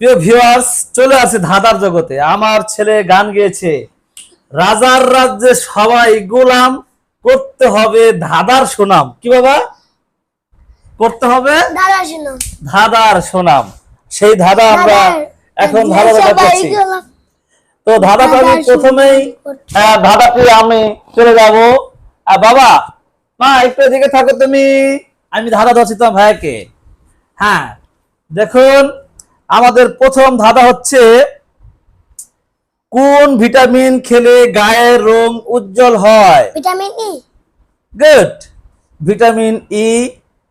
প্রিয় ভিউয়ার্স চলে আসে ধাঁধার জগতে। আমার ছেলে গান গেয়েছে। রাজার রাজ্যে সবাই গোলাম করতে হবে ধাঁধার সুনাম। কি বাবা? করতে হবে ধাঁধার সুনাম। সেই ধাঁধা আমরা এখন ধাঁধা করছি। তো ধাঁধাটা আমি প্রথমেই আহ, ধাঁধাটি আমি চলে যাব। আর বাবা মা একটু এদিকে থাকো তুমি। আমি ধাঁধা ধরছি তোমার ভাইকে। হ্যাঁ দেখুন আমাদের প্রথম ধাঁধা হচ্ছে কোন ভিটামিন খেলে গায়ের রং উজ্জ্বল হয়? Vitamin E good vitamin E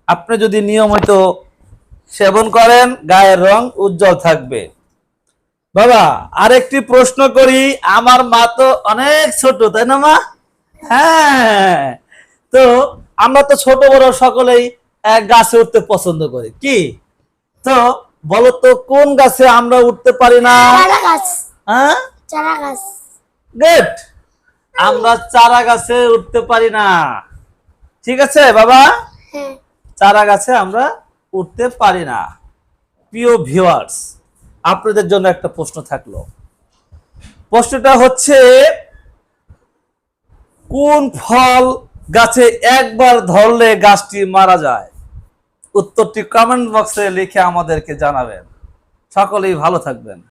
আপনি যদি নিয়মিত সেবন করেন গায়ের রং উজ্জ্বল থাকবে। বাবা আরেকটি প্রশ্ন করি আমার মা তো অনেক ছোট তাই না মা? হ্যাঁ। তো আমরা তো ছোট বড় সকলেই গাছে উঠতে পছন্দ করি কি? তো বলো তো কোন গাছে আমরা উঠতে পারি না? হ্যাঁ? চারা গাছ। গুড আমরা চারা গাছে উঠতে পারি না। ঠিক আছে বাবা? হ্যাঁ। চারা গাছে আমরা উঠতে পারি না। প্রিয় ভিউয়ার্স আপনাদের জন্য একটা প্রশ্ন থাকল। প্রশ্নটা হচ্ছে কোন ফল গাছে একবার ধরলে গাছটি মারা যায়? উত্তরটি কমেন্ট বক্সে লিখে আমাদেরকে জানাবেন। সকলেই ভালো থাকবেন।